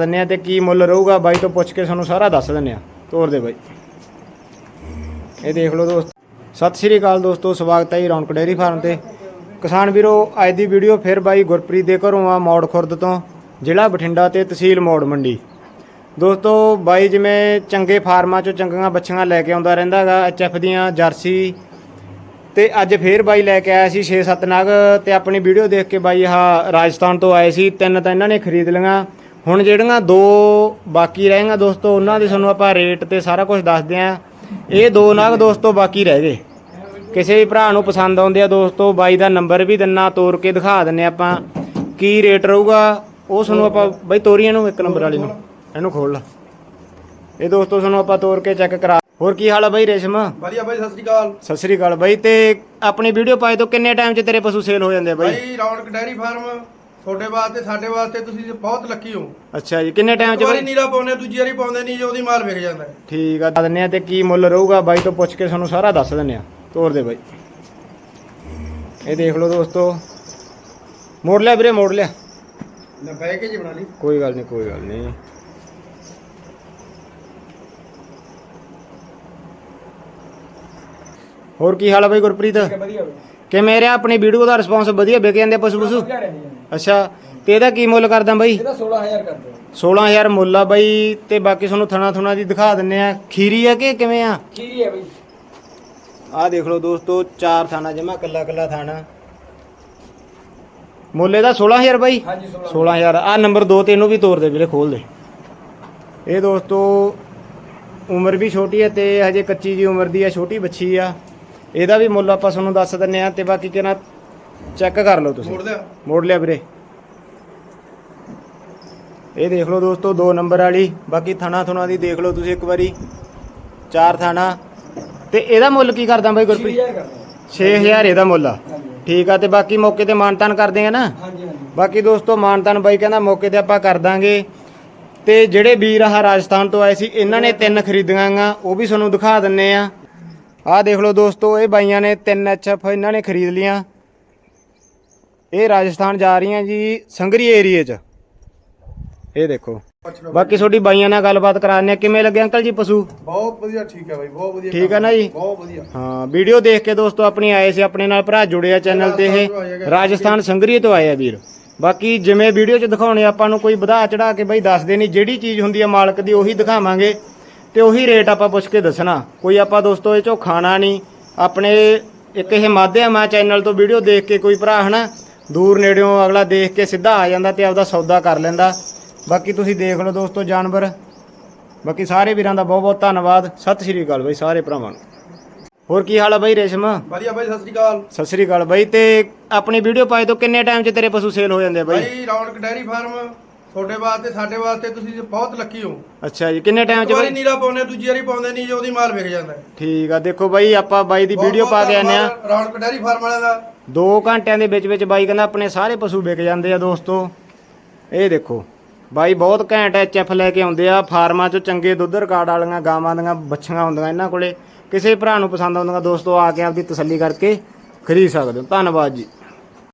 ਦਿੰਨੇ ਆ ਤੇ ਕੀ ਮੁੱਲ ਰਹੂਗਾ ਬਾਈ ਤੋਂ ਪੁੱਛ ਕੇ ਸਾਨੂੰ ਸਾਰਾ ਦੱਸ ਦਿੰਨੇ ਆ। ਤੋਰ ਦੇ ਬਾਈ। ਇਹ ਦੇਖ ਲਓ ਦੋਸਤ। ਸਤਿ ਸ਼੍ਰੀ ਅਕਾਲ ਦੋਸਤੋ, ਸਵਾਗਤ ਹੈ ਜੀ ਰੌਣਕ ਡੇਅਰੀ ਫਾਰਮ ਤੇ। ਕਿਸਾਨ ਵੀਰੋ, ਅੱਜ ਦੀ ਵੀਡੀਓ ਫਿਰ ਬਾਈ ਗੁਰਪ੍ਰੀਤ ਦੇ ਘਰੋਂ ਆ ਮੌੜ ਖੁਰਦ ਤੋਂ, ਜ਼ਿਲ੍ਹਾ ਬਠਿੰਡਾ ਤੇ ਤਹਿਸੀਲ ਮੌੜ ਮੰਡੀ। ਦੋਸਤੋ, ਬਾਈ ਜਿਵੇਂ ਚੰਗੇ ਫਾਰਮਾਂ ਚੋਂ ਚੰਗੀਆਂ ਬੱਚੀਆਂ ਲੈ ਕੇ ਆਉਂਦਾ ਰਹਿੰਦਾ ਹੈਗਾ ਐਚਐਫ ਦੀਆਂ, ਜਰਸੀ। ਤੇ ਅੱਜ ਫੇਰ ਬਾਈ ਲੈ ਕੇ ਆਇਆ ਸੀ 6-7 ਨਗ, ਤੇ ਆਪਣੀ ਵੀਡੀਓ ਦੇਖ ਕੇ ਬਾਈ ਆਹ ਰਾਜਸਥਾਨ ਤੋਂ ਆਏ ਸੀ, ਤਿੰਨ ਤਾਂ ਇਹਨਾਂ ਨੇ ਖਰੀਦ ਲਈਆਂ। ਹੁਣ ਜਿਹੜੀਆਂ ਦੋ ਬਾਕੀ ਰਹਿਗੀਆਂ ਦੋਸਤੋ ਉਹਨਾਂ ਦੇ ਤੁਹਾਨੂੰ ਆਪਾਂ ਰੇਟ ਤੇ ਸਾਰਾ ਕੁਝ ਦੱਸਦੇ ਆਂ ਇਹ ਦੋ ਨਗ ਦੋਸਤੋ ਬਾਕੀ ਰਹਿ ਗਏ। ਕਿਸੇ ਵੀ ਭਰਾ ਨੂੰ ਪਸੰਦ ਆਉਂਦੇ ਆ ਦੋਸਤੋ ਬਾਈ ਦਾ ਨੰਬਰ ਵੀ ਦਿੰਨਾ ਤੋਰ ਕੇ ਦਿਖਾ ਦਿੰਨੇ ਆਪਾਂ ਕੀ ਰੇਟ ਰਹੂਗਾ। ਉਹ ਤੁਹਾਨੂੰ ਆਪਾਂ ਬਾਈ ਤੋਰੀਆਂ ਨੂੰ ਇੱਕ ਨੰਬਰ ਵਾਲੀ ਨੂੰ। ਇਹਨੂੰ ਖੋਲ ਲਾ। ਇਹ ਦੋਸਤੋ ਤੁਹਾਨੂੰ ਆਪਾਂ ਤੋਰ ਕੇ ਚੈੱਕ ਕਰਾ ਹੋਰ ਕੀ ਹਾਲ ਆ ਬਾਈ ਰੇਸ਼ਮ? ਵਧੀਆ ਬਾਈ ਸਤਿ ਸ੍ਰੀ ਅਕਾਲ। ਸਤਿ ਸ੍ਰੀ ਅਕਾਲ ਬਾਈ। ਤੇ ਆਪਣੀ ਵੀਡੀਓ ਪਾਏ ਤੋਂ ਕਿੰਨੇ ਟਾਈਮ 'ਚ ਤੇਰੇ ਪਸ਼ੂ ਸੇਲ ਹੋ ਜਾਂਦੇ ਆ ਬਾਈ? ਬਾਈ ਰੌਣਕ ਡੈਰੀ ਫਾਰਮ। ਤੁਹਾਡੇ ਵਾਸਤੇ ਸਾਡੇ ਵਾਸਤੇ ਤੁਸੀਂ ਬਹੁਤ ਲੱਕੀ ਹੋ। ਅੱਛਾ ਜੀ ਕਿੰਨੇ ਟਾਈਮ 'ਚ ਇੱਕ ਵਾਰੀ ਨੀਰਾ ਪਾਉਂਦੇ ਦੂਜੀ ਵਾਰੀ ਪਾਉਂਦੇ ਨਹੀਂ ਉਹਦੀ ਮਾਲ ਵਿਕ ਜਾਂਦਾ। ਹੈ। ਠੀਕ ਆ ਦੱਸ ਦਿੰਨੇ ਆ ਤੇ ਕੀ ਮੁੱਲ ਰਹੂਗਾ ਬਾਈ ਤੋਂ ਪੁੱਛ ਕੇ ਤੁਹਾਨੂੰ ਸਾਰਾ ਦੱਸ ਦਿੰਨੇ ਆ। ਤੋਰ ਦੇ ਬਾਈ। ਇਹ ਦੇਖ ਲਓ ਦੋਸਤੋ। ਮੋੜ ਲਿਆ ਵੀਰੇ ਮੋੜ ਲਿਆ। ਲੈ ਬਹਿ ਕੇ ਜੀ ਬਣਾ ਲਈ। ਕੋਈ ਗੱਲ ਨਹੀਂ ਕੋਈ ਗੱਲ ਨਹੀਂ। ਹੋਰ ਕੀ ਹਾਲ ਆ ਬਾਈ ਗੁਰਪ੍ਰੀਤ? ਵਧੀਆ ਕਿ ਮੇਰੇ ਆਪਣੀ ਵੀਡੀਓ ਦਾ ਰਿਸਪੌਂਸ ਵਧੀਆ ਵਿਕ ਜਾਂਦੇ ਪਸ਼ੂ ਪਸ਼ੂ ਅੱਛਾ ਤੇ ਇਹਦਾ ਕੀ ਮੁੱਲ ਕਰਦਾ ਬਾਈ? ਇਹਦਾ 16000 ਕਰ ਦਿਓ 16000 ਮੁੱਲ ਆ ਬਾਈ ਤੇ ਬਾਕੀ ਤੁਹਾਨੂੰ ਥਣਾ ਥੁਣਾ ਦੀ ਦਿਖਾ ਦਿੰਨੇ ਆ। ਖੀਰੀ ਆ ਕਿ ਕਿਵੇਂ ਆ? ਕੀ ਹੈ ਬਾਈ। ਆਹ ਦੇਖ ਲਓ ਦੋਸਤੋ ਚਾਰ ਥਾਣਾ ਜਮਾ ਕੱਲਾ ਕੱਲਾ ਥਾਣਾ। ਮੁੱਲ ਇਹਦਾ 16000 ਬਾਈ? ਹਾਂਜੀ 16000 ਆ ਨੰਬਰ 2 ਤੇ ਇਹਨੂੰ ਵੀ ਤੋਰ ਦੇ ਵੀਰੇ ਖੋਲ ਦੇ। ਇਹ ਦੋਸਤੋ ਉਮਰ ਵੀ ਛੋਟੀ ਹੈ ਤੇ ਹਜੇ ਕੱਚੀ ਜੀ ਉਮਰ ਦੀ ਆ ਛੋਟੀ ਬੱਚੀ ਆ। ਇਹਦਾ ਵੀ ਮੁੱਲ ਆਪਾਂ ਤੁਹਾਨੂੰ ਦੱਸ ਦਿੰਨੇ ਆ ਤੇ ਬਾਕੀ ਕਿਹਨਾਂ ਚੈੱਕ ਕਰ ਲਓ ਤੁਸੀਂ। ਮੋੜ ਲਿਆ? ਮੋੜ ਲਿਆ ਵੀਰੇ। ਇਹ ਦੇਖ ਲਓ ਦੋਸਤੋ 2 ਨੰਬਰ ਵਾਲੀ ਬਾਕੀ ਥਾਣਾ ਥੁਣਾ ਦੀ ਦੇਖ ਲਓ ਤੁਸੀਂ ਇੱਕ ਵਾਰੀ। ਚਾਰ ਥਾਣਾ। ਤੇ ਇਹਦਾ ਮੁੱਲ ਕੀ ਕਰਦਾ ਬਾਈ ਗੁਰਪ੍ਰੀਤ? ਕਰ ਦਿਓ 6000 ਇਹਦਾ ਮੁੱਲ ਆ। ਠੀਕ ਆ ਤੇ ਬਾਕੀ ਮੌਕੇ ਤੇ ਮਾਨਤਾਨ ਕਰਦੇ ਆ ਨਾ? ਬਾਕੀ ਦੋਸਤੋ ਮਾਨਤਾਨ ਬਾਈ ਕਹਿੰਦਾ ਮੌਕੇ ਤੇ ਆਪਾਂ ਕਰ ਦਾਂਗੇ। ਤੇ ਜਿਹੜੇ ਵੀਰ ਆਹ ਰਾਜਸਥਾਨ ਤੋਂ ਆਏ ਸੀ ਇਹਨਾਂ ਨੇ ਤਿੰਨ ਖਰੀਦੀਆਂ ਗਾ ਉਹ ਵੀ ਤੁਹਾਨੂੰ ਦਿਖਾ ਦਿੰਨੇ ਆ। ਆਹ ਦੇਖ ਲਓ ਦੋਸਤੋ ਇਹ ਬਾਈਆਂ ਨੇ ਤਿੰਨ ਐਚਐਫ ਇਹਨਾਂ ਨੇ ਖਰੀਦ ਲੀਆਂ। ਇਹ ਰਾਜਸਥਾਨ ਜਾ ਰਹੀਆਂ ਜੀ ਸੰਗਰੀ ਏਰੀਏ 'ਚ। ਇਹ ਦੇਖੋ। ਬਾਕੀ ਤੁਹਾਡੀ ਬਾਈਆਂ ਨਾਲ ਗੱਲਬਾਤ ਆ ਕਿਵੇਂ ਲੱਗੇ ਅੰਕਲ ਜੀ ਪਸ਼ੂ? ਬਹੁਤ ਵਧੀਆ ਠੀਕ ਹੈ ਬਾਈ ਬਹੁਤ ਵਧੀਆ ਠੀਕ ਹੈ ਨਾ ਜੀ? ਬਹੁਤ ਵਧੀਆ। ਹਾਂ ਵੀਡੀਓ ਦੇਖ ਕੇ ਦੋਸਤੋ ਆਪਣੀ ਆਏ ਸੀ ਆਪਣੇ ਨਾਲ ਭਰਾ ਜੁੜੇ ਆ ਚੈਨਲ ਤੇ ਇਹ। ਰਾਜਸਥਾਨ ਸੰਗਰੀ ਤੋਂ ਆਏ ਆ ਵੀਰ। ਬਾਕੀ ਜਿਵੇਂ ਵੀਡੀਓ 'ਚ ਦਿਖਾਉਣੇ ਆਪਾਂ ਨੂੰ ਕੋਈ ਵਧਾ ਚੜਾ ਕੇ ਬਈ ਦੱਸਦੇ ਨਹੀਂ ਜਿਹੜੀ ਚੀਜ਼ ਹੁੰਦੀ ਆ ਮਾਲਕ ਦੀ ਉਹੀ ਦਿਖਾਵਾਂਗੇ। ਤੇ ਉਹੀ ਰੇਟ ਆਪਾਂ ਪੁੱਛ ਕੇ ਦੱਸਣਾ। ਕੋਈ ਆਪਾਂ ਦੋਸਤੋ ਇਹ ਚੋਂ ਖਾਣਾ ਨਹੀਂ। ਆਪਣੇ ਇੱਕ ਇਹ ਮਾਧਿਅਮ ਆ ਚੈਨਲ ਤੋਂ ਵੀਡੀਓ ਦੇਖ ਕੇ ਕੋਈ ਭਰਾ ਹਨਾ ਦੂਰ ਨੇੜਿਓਂ ਅਗਲਾ ਦੇਖ ਕੇ ਸਿੱਧਾ ਆ ਜਾਂਦਾ ਤੇ ਆਪਦਾ ਸੌਦਾ ਕਰ ਲੈਂਦਾ। ਬਾਕੀ ਤੁਸੀਂ ਦੇਖ ਲਓ ਦੋਸਤੋ ਜਾਨਵਰ। ਬਾਕੀ ਸਾਰੇ ਵੀਰਾਂ ਦਾ ਬਹੁਤ ਬਹੁਤ ਧੰਨਵਾਦ। ਸਤਿ ਸ਼੍ਰੀ ਅਕਾਲ ਬਾਈ ਸਾਰੇ ਭਰਾਵਾਂ ਨੂੰ। ਹੋਰ ਕੀ ਹਾਲ ਆ ਬਾਈ ਰੇਸ਼ਮ? ਵਧੀਆ ਬਾਈ ਸਤਿ ਸ੍ਰੀ ਅਕਾਲ। ਸਤਿ ਸ਼੍ਰੀ ਅਕਾਲ ਬਾਈ। ਤੇ ਆਪਣੀ ਵੀਡੀਓ ਪਾਏ ਤੋਂ ਕਿੰਨੇ ਟਾਈਮ 'ਚ ਤੇਰੇ ਪਸ਼ੂ ਸੇਲ ਹੋ ਜਾਂਦੇ ਆ ਬਾਈ? ਬਾਈ ਰੌਣਕ ਡੈਰੀ ਫਾਰਮ। ਤੁਹਾਡੇ ਵਾਸਤੇ ਸਾਡੇ ਵਾਸਤੇ ਤੁਸੀਂ ਬਹੁਤ ਲੱਕੀ ਹੋ। ਅੱਛਾ ਜੀ ਕਿੰਨੇ ਟਾਈਮ 'ਚ ਇੱਕ ਵਾਰੀ ਬਾਈ? ਨੀਰਾ ਪਾਉਂਦੇ ਦੂਜੀ ਵਾਰੀ ਪਾਉਂਦੇ ਨਹੀਂ ਉਹਦੀ ਮਾਲ ਵਿਕ ਜਾਂਦਾ। ਹੈ। ਠੀਕ ਆ ਦੇਖੋ ਬਾਈ ਆਪਾਂ ਬਾਈ ਦੀ ਬਹੁਤ ਵੀਡੀਓ ਪਾ ਕੇ ਆਨੇ ਆ। ਧੰਨਵਾਦ ਰੌਣਕ ਡੈਰੀ ਫਾਰਮ ਵਾਲਿਆਂ ਦਾ। 2 ਘੰਟਿਆਂ ਦੇ ਵਿੱਚ ਵਿੱਚ ਬਾਈ ਕਹਿੰਦਾ ਆਪਣੇ ਸਾਰੇ ਪਸ਼ੂ ਵਿਕ ਜਾਂਦੇ ਆ ਦੋਸਤੋ। ਇਹ ਦੇਖੋ ਬਾਈ ਬਹੁਤ ਘੈਂਟ ਐਚਐਫ ਲੈ ਕੇ ਆਉਂਦੇ ਆ ਫਾਰਮਾਂ 'ਚੋਂ ਚੰਗੇ ਦੁੱਧ ਰਿਕਾਰਡ ਵਾਲੀਆਂ ਗਾਵਾਂ ਦੀਆਂ ਬੱਛੀਆਂ ਹੁੰਦੀਆਂ ਇਹਨਾਂ ਕੋਲੇ। ਕਿਸੇ ਭਰਾ ਨੂੰ ਪਸੰਦ ਆਉਂਦੀਆਂ ਦੋਸਤੋ ਆ ਕੇ ਆਪਦੀ ਤਸੱਲੀ ਕਰਕੇ ਖਰੀਦ ਸਕਦੇ ਹੋ। ਧੰਨਵਾਦ ਜੀ।